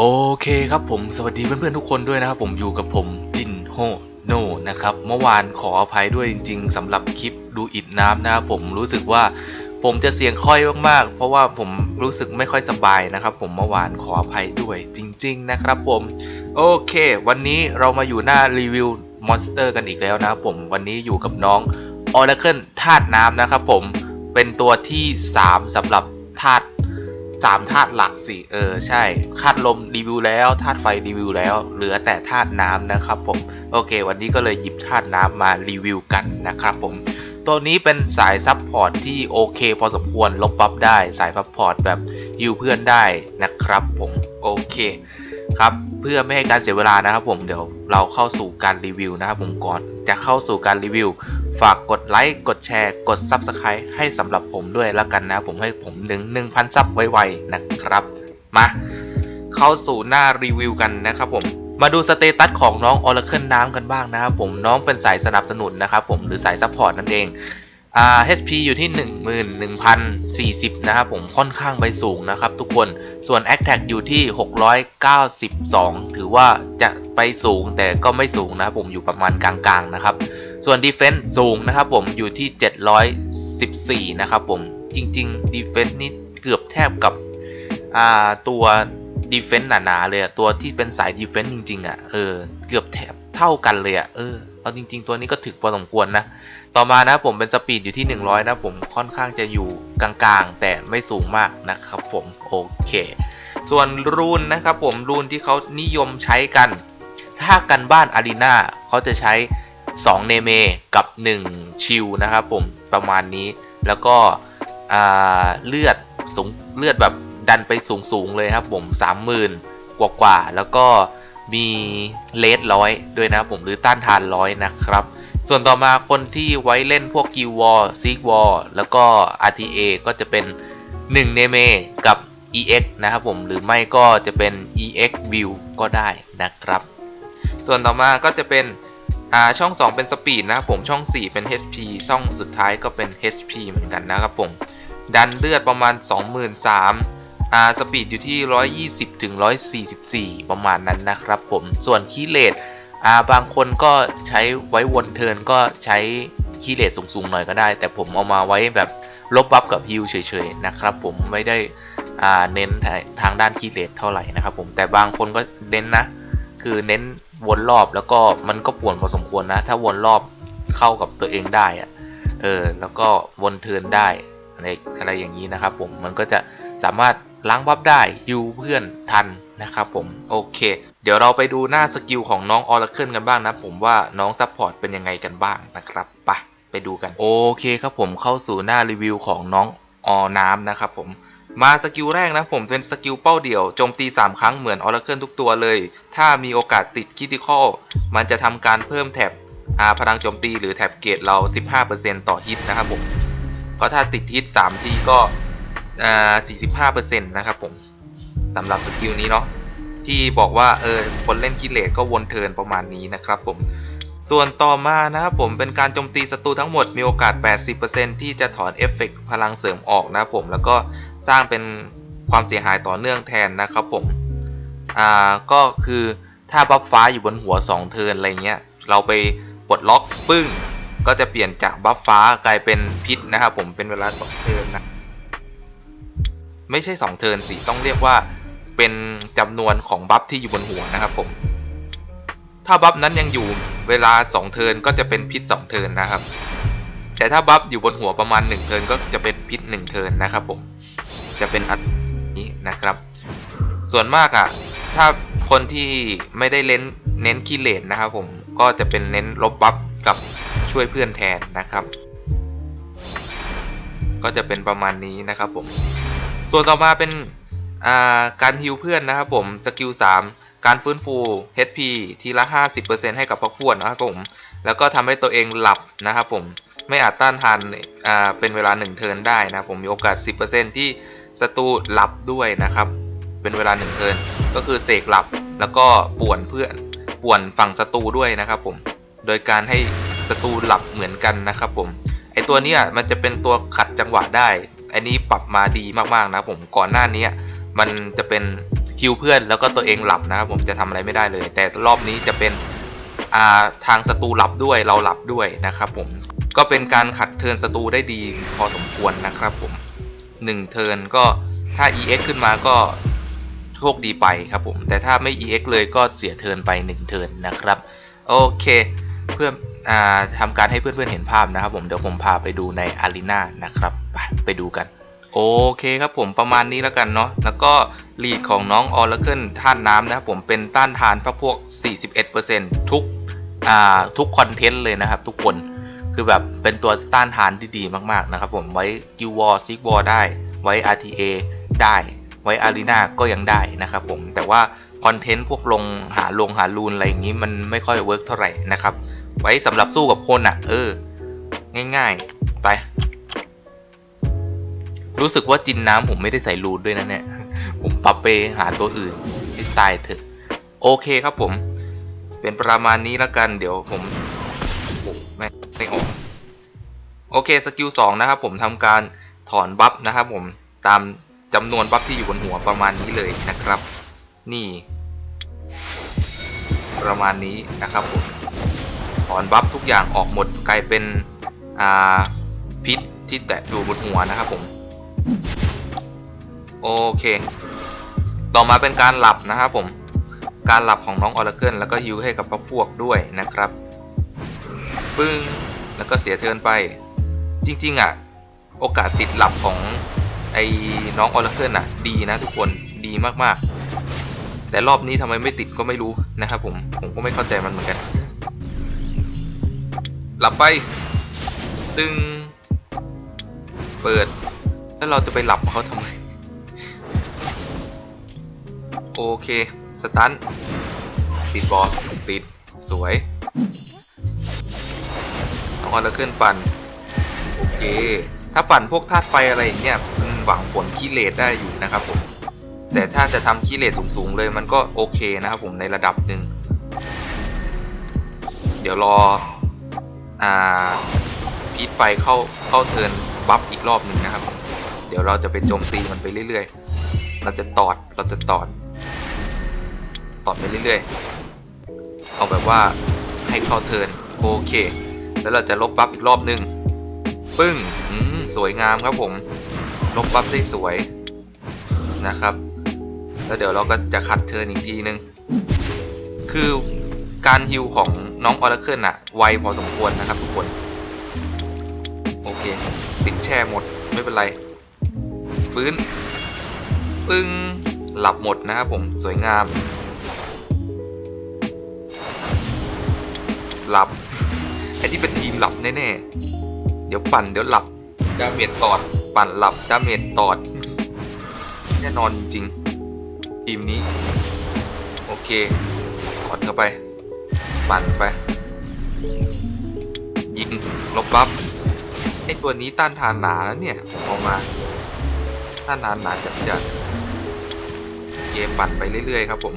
โอเคครับผมสวัสดีเพื่อนๆทุกคนด้วยนะครับผมอยู่กับผมจินโฮโนนะครับเมื่อวานขออภัยด้วยจริง ๆสำหรับคลิปดูอิดน้ำนะครับผมรู้สึกว่าผมจะเสียงค่อยมากๆ เพราะว่าผมรู้สึกไม่ค่อยสบายนะครับ ผมเมื่อวานขออภัยด้วยจริง ๆ นะครับผม โอเค วันนี้เรามาอยู่หน้ารีวิวมอนสเตอร์กันอีกแล้วนะครับผมวันนี้อยู่กับน้อง Oracle ธาตุน้ำนะครับผมเป็นตัวที่ 3สำหรับธาตุ สามธาตุหลักสิเออใช่ธาตุลมรีวิวแล้วธาตุไฟรีวิวแล้ว เหลือแต่ธาตุน้ำนะครับผมโอเค วันนี้ก็เลยหยิบธาตุน้ำมารีวิวกันนะครับผมตัวนี้เป็นสายซับพอร์ตที่โอเค พอสมควรลบบัฟได้สายซับพอร์ตแบบฮิวเพื่อนได้นะครับผมโอเคครับเพื่อไม่ให้การเสียเวลานะครับผมเดี๋ยวเราเข้าสู่การรีวิวนะครับผมก่อนจะเข้าสู่การรีวิว ฝากกดไลค์ กดแชร์ กด Subscribe ให้สำหรับผมด้วยแล้วกันนะ ผมให้ผมหนึ่งหนึ่งพันซับไวๆนะครับ มา เข้าสู่หน้ารีวิวกันนะครับผมมาดูสเตตัสของน้องออร์เคิลน้ำกันบ้างนะครับผมน้องเป็นสายสนับสนุนนะครับผมหรือสายซัพพอร์ตนั่นเอง อ่า HP อยู่ที่ 11,040 นะครับผมค่อนข้างไปสูงนะครับทุกคนส่วน a c t a c อยู่ที่ 692 ถือว่าจะไปสูงแต่ก็ไม่สูงนะครับผมอยู่ประมาณกลางๆนะครับ ส่วน Defense สูงนะครับผมอยู่ที่ 714 นะครับผมจริงๆ Defense นี่เกือบแทบกับอ่าตัว Defense หนาๆเลยอะตัวที่เป็นสาย Defense จริงๆอะเออเกือบแทบเท่ากันเลยอะเออเอาจริง ๆ ตัวนี้ก็ถึกพอสมควรนะ ต่อมานะผมเป็นสปีดอยู่ที่ 100 นะผมค่อนข้างจะอยู่กลางๆ แต่ไม่สูงมากนะครับผมโอเค ส่วนรูนนะครับผมรูนที่เขานิยมใช้กัน ถ้ากันบ้านอารีนาเขาจะใช้ 2 เนเมกับ 1 ชิลนะครับผมประมาณนี้แล้วก็เลือดสูงเลือดแบบดันไปสูงๆเลยครับผม 30,000 กว่ากว่าๆแล้วก็มีเลสร้อยด้วยนะครับผมหรือต้านทานร้อยนะครับ ส่วนต่อมาคนที่ไว้เล่นพวกกิววอลซิกวอลแล้วก็ RTA ก็จะเป็น1เนเมกับ EX นะครับผมหรือไม่ก็จะเป็น EX View ก็ได้นะครับ ส่วนต่อมาก็จะเป็นอ่าช่อง 2 เป็นสปีดนะครับผมช่อง 4 เป็น HP ช่องสุดท้ายก็เป็น HP เหมือนกันนะครับผม ดันเลือดประมาณ 23,000อ่าสปีดอยู่ที่ 120ถึง144 ประมาณนั้นนะครับผมส่วนคีเลท อ่าบางคนก็ใช้ไว้วนเทินก็ใช้คีย์เลทสูงๆหน่อยก็ได้ แต่ผมเอามาไว้แบบลบบัฟกับฮิลเฉยๆนะครับผมไม่ได้อ่าเน้นทางด้านคีย์เลทเท่าไหร่นะครับผมแต่บางคนก็เน้นนะ คือเน้นวนรอบแล้วก็มันก็ป่วนพอสมควรนะ ถ้าวนรอบเข้ากับตัวเองได้อะเออแล้วก็วนเทินได้อะไรอะไรอย่างนี้นะครับผมมันก็จะสามารถล้างบัฟได้ยูเพื่อนทัน นะครับผมโอเค เดี๋ยวเราไปดูหน้าสกิลของน้อง Oracle กันบ้างนะ ผมว่าน้องซัพพอร์ตเป็นยังไงกันบ้างนะครับไปไปดูกันโอเคครับผมเข้าสู่หน้ารีวิวของน้องออน้ำนะครับผมมาสกิลแรกนะผมเป็นสกิลเป้าเดี่ยวโจมตี 3 ครั้งเหมือน Oracle ทุกตัวเลย ถ้ามีโอกาสติดคิติคอลมันจะทำการเพิ่มแถบพลังโจมตีหรือแถบเกรดเรา 15%ต่อฮิตนะครับผมก็ถ้าติดฮิต3ทีก็อ่า45%นะครับผม สำหรับสกิลนี้เนาะที่บอกว่าเออคนเล่นคิเลตก็วนเทินประมาณนี้นะครับผมส่วนต่อมานะครับผมเป็นการโจมตีศัตรูทั้งหมดมีโอกาส 80%ที่จะถอนเอฟเฟกต์พลังเสริมออกนะครับผมแล้วก็สร้างเป็นความเสียหายต่อเนื่องแทนนะครับผมอ่าก็คือถ้าบัฟฟ้าอยู่บนหัว 2 เทินอะไรเงี้ยเราไปปลดล็อกปึ้ง ก็จะเปลี่ยนจากบัฟฟ้ากลายเป็นพิษนะครับผมเป็นเวลา 2 เทินนะไม่ใช่ 2 เทินสิต้องเรียกว่า เป็นจำนวนของบัฟที่อยู่บนหัวนะครับผม ถ้าบัฟนั้นยังอยู่เวลา 2 เทิร์นก็จะเป็นพิษ 2 เทิร์นนะครับ แต่ถ้าบัฟอยู่บนหัวประมาณ 1 เทิร์นก็จะเป็นพิษ 1 เทิร์นนะครับผม จะเป็นอันนี้นะครับ ส่วนมากอะ่ะ ถ้าคนที่ไม่ได้เน้นเน้นคีเลนนะครับผม ก็จะเป็นเน้นลบบัฟกับช่วยเพื่อนแทนนะครับ ก็จะเป็นประมาณนี้นะครับผม ส่วนต่อมาเป็น การฮิวเพื่อนนะครับผมสกิล3การฟื้นฟู HP ทีละ 50%ให้กับพักพวกนะครับผม แล้วก็ทำให้ตัวเองหลับนะครับผมไม่อาจต้านทานเป็นเวลา 1 เทิร์นได้นะผมมีโอกาส 10%ที่ศัตรูหลับด้วยนะครับ เป็นเวลา 1 เทิร์นก็คือเสกหลับแล้วก็ป่วนเพื่อนป่วนฝั่งศัตรูด้วยนะครับผมโดยการให้ศัตรูหลับเหมือนกันนะครับผมไอตัวนี้มันจะเป็นตัวขัดจังหวะได้ อันนี้ปรับมาดีมากๆนะผมก่อนหน้านี้ มันจะเป็นฮิวเพื่อนแล้วก็ตัวเองหลับนะครับผมจะทำอะไรไม่ได้เลย แต่รอบนี้จะเป็นาทางศัตรูหลับด้วยเราหลับด้วยนะครับผมก็เป็นการขัดเทินศัตรูได้ดีพอสมควรนะครับผม1เทินก็ถ้า EX ขึ้นมาก็โชคดีไปครับผมแต่ถ้าไม่ EX เลยก็เสียเทินไป 1 เทินนะครับโอเคเพื่ออทำการให้เพื่อนๆเห็นภาพนะครับผมเดี๋ยวผมพาไปดูในอารีนานะครับไปไปดูกัน โอเคครับผมประมาณนี้แล้วกันเนาะแล้วก็ลีดของน้องออร์เคิลท่านน้ำนะครับผมเป็นต้านทานพวกพวก 41%ทุกอ่าทุกคอนเทนต์เลยนะครับ ทุกคนคือแบบเป็นตัวต้านทานที่ดีมากๆนะครับผมไว้กิววอร์ซิกวอร์ได้ไว้ RTA ได้ไว้อารีนาก็ยังได้นะครับผมแต่ว่าคอนเทนต์พวกลงหาลงหาลูนอะไรอย่างนี้มันไม่ค่อยเวิร์กเท่าไหร่นะครับ ไว้สำหรับสู้กับคนอะ เออ ง่ายๆ ไป รู้สึกว่าจินน้ำผมไม่ได้ใส่รูนด้วยนะเนี่ย ผมปรับไปหาตัวอื่นที่ตล์เถอะ โอเคครับผม เป็นประมาณนี้แล้วกันเดี๋ยวผมไม่ไม่ออกโอเคสกิลสองนะครับผมทำการถอนบัฟนะครับผมตามจำนวนบัฟที่อยู่บนหัวประมาณนี้เลยนะครับ นี่ ประมาณนี้นะครับผมถอนบัฟทุกอย่างออกหมดกลายเป็น อ่าพิษที่แตะอยู่บนหัวนะครับผม โอเค ต่อมาเป็นการหลับนะครับผม การหลับของน้องออร์เคิลแล้วก็ฮิวให้กับพวกพวกด้วยนะครับ ปึ้ง แล้วก็เสียเทินไป จริงๆอะ โอกาสติดหลับของไอ้น้องออร์เคิลอะ ดีนะทุกคน ดีมากๆ แต่รอบนี้ทำไมไม่ติดก็ไม่รู้นะครับผม ผมก็ไม่เข้าใจมันเหมือนกัน หลับไป ตึง เปิด แล้วเราจะไปหลับเขาทำไม โอเค สตันปิดบอลปิด สวยต้องเอาแล้วขึ้นปั่น โอเค ถ้าปั่นพวกธาตุไฟอะไรอย่างเงี้ยมันหวังผลคีเลตได้อยู่นะครับผม แต่ถ้าจะทำคีเลตสูงๆเลยมันก็โอเคนะครับผมในระดับหนึ่ง เดี๋ยวรอ อ่าพีทไฟเข้าเข้าเทินบัฟอีกรอบหนึ่งนะครับ ดี๋ยวเราจะไปโจมตีมันไปเรื่อยๆ เราจะตอด เราจะตอด ตอดไปเรื่อยๆ เอาแบบว่าให้เข้าเทินโอเค แล้วเราจะลบบัฟอีกรอบหนึ่งปึ้ง อืม สวยงามครับผม ลบบัฟได้สวยนะครับ แล้วเดี๋ยวเราก็จะคัดเทินอีกทีนึง คือการฮิวของน้องออร์เคิลอะไวพอสมควรนะครับทุกคน โอเค ติดแช่หมดไม่เป็นไร ฟื้น ปึ้ง หลับหมดนะครับผม สวยงาม หลับ ไอ้ที่เป็นทีมหลับแน่ๆ เดี๋ยวปั่นเดี๋ยวหลับ ดาเมจตอด ปั่นหลับ ดาเมจตอด แน่นอนจริงๆ ทีมนี้ โอเคกดเข้าไป ปั่นไป ยิง ลบบัฟไอตัวนี้ต้านทานหนาแล้วเนี่ยผมเอามา ต้านทานหนาจัดจัดเกมปั่นไปเรื่อย ๆ ครับผม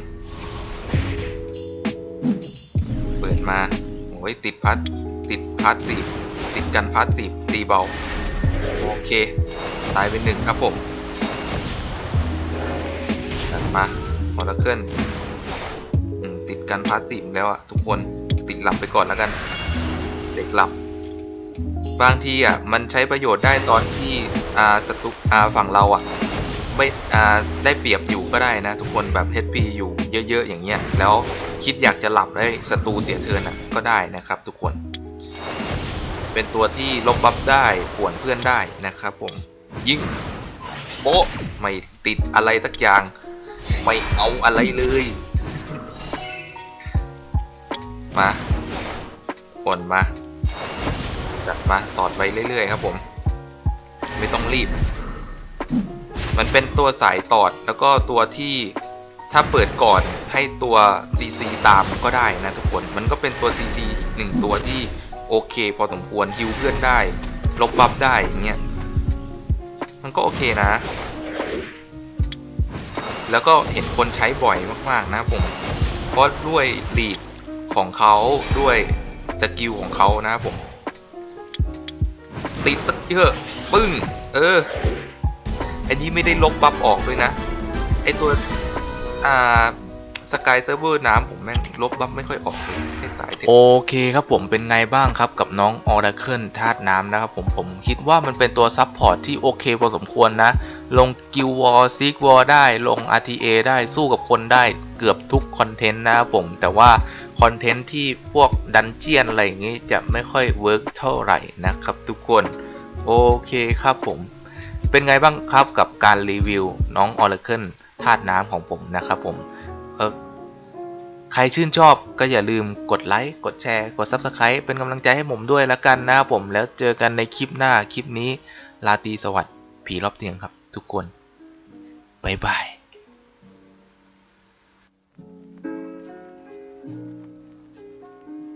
เปิดมาโอ้ยติดพัดติดพัดสีติดกันพัดสีตีเบา โอเค ตายไปหนึ่งครับผมตัดมาพอละเคลื่อนติดกันพาสซีฟแล้วอะทุกคนติดหลับไปก่อนแล้วกัน เด็กหลับ บางทีอะมันใช้ประโยชน์ได้ตอนที่อ่าศัตรูอ่าฝั่งเราอะไม่อ่าได้เปรียบอยู่ก็ได้นะ ทุกคนแบบ HP อยู่เยอะๆอย่างเงี้ยแล้วคิดอยากจะหลับได้ศัตรูเสียเทินอะก็ได้นะครับ ทุกคน เป็นตัวที่ลบบัฟได้ป่วนเพื่อนได้นะครับผมยิงโบะไม่ติดอะไรสักอย่าง ไม่เอาอะไรเลยมาผลมา จัดมาตอดไปเรื่อยๆครับผม ไม่ต้องรีบ มันเป็นตัวสายตอดแล้วก็ตัวที่ถ้าเปิดก่อนให้ตัว CC ตามก็ได้นะทุกคนมันก็เป็นตัว CC อีกหนึ่งตัวที่โอเค พอสมควรฮิวเพื่อนได้ ลบบัฟได้อย่างเงี้ยมันก็โอเคนะ แล้วก็เห็นคนใช้บ่อยมากๆนะผมเพราะด้วยลีดของเขาด้วยสกิลของเขานะครับผม ติดสักเยอะปึ้ง เออ อันนี้ไม่ได้ลบบัฟออกด้วยนะ ไอตัว อ่าสกายเซิร์ฟเวอร์น้ำผมแม่งลบบัฟไม่ค่อยออกเลยให้ตายเถอะโอเคครับผมเป็นไงบ้างครับกับน้อง Oracle ธาตุน้ำนะครับผมผมคิดว่ามันเป็นตัวซับพอร์ตที่โอเคพอสมควรนะ ลงกิววอลซิกวอลได้ลง RTA ได้สู้กับคนได้เกือบทุกคอนเทนต์นะครับผมแต่ว่า คอนเทนต์ที่พวกดันเจียนอะไรอย่างนี้จะไม่ค่อยเวิร์กเท่าไหร่นะครับทุกคนโอเคครับผม เป็นไงบ้างครับกับการรีวิวน้อง Oracle ธาตุน้ำของผมนะครับผมเออใครชื่นชอบก็อย่าลืมกดไลค์ กดแชร์ กด Subscribe เป็นกำลังใจให้ผมด้วยแล้วกันนะครับผมแล้วเจอกันในคลิปหน้าคลิปนี้ลาตีสวัสดิ์ผีรอบเตียงครับ ทุกคน บ๊ายบาย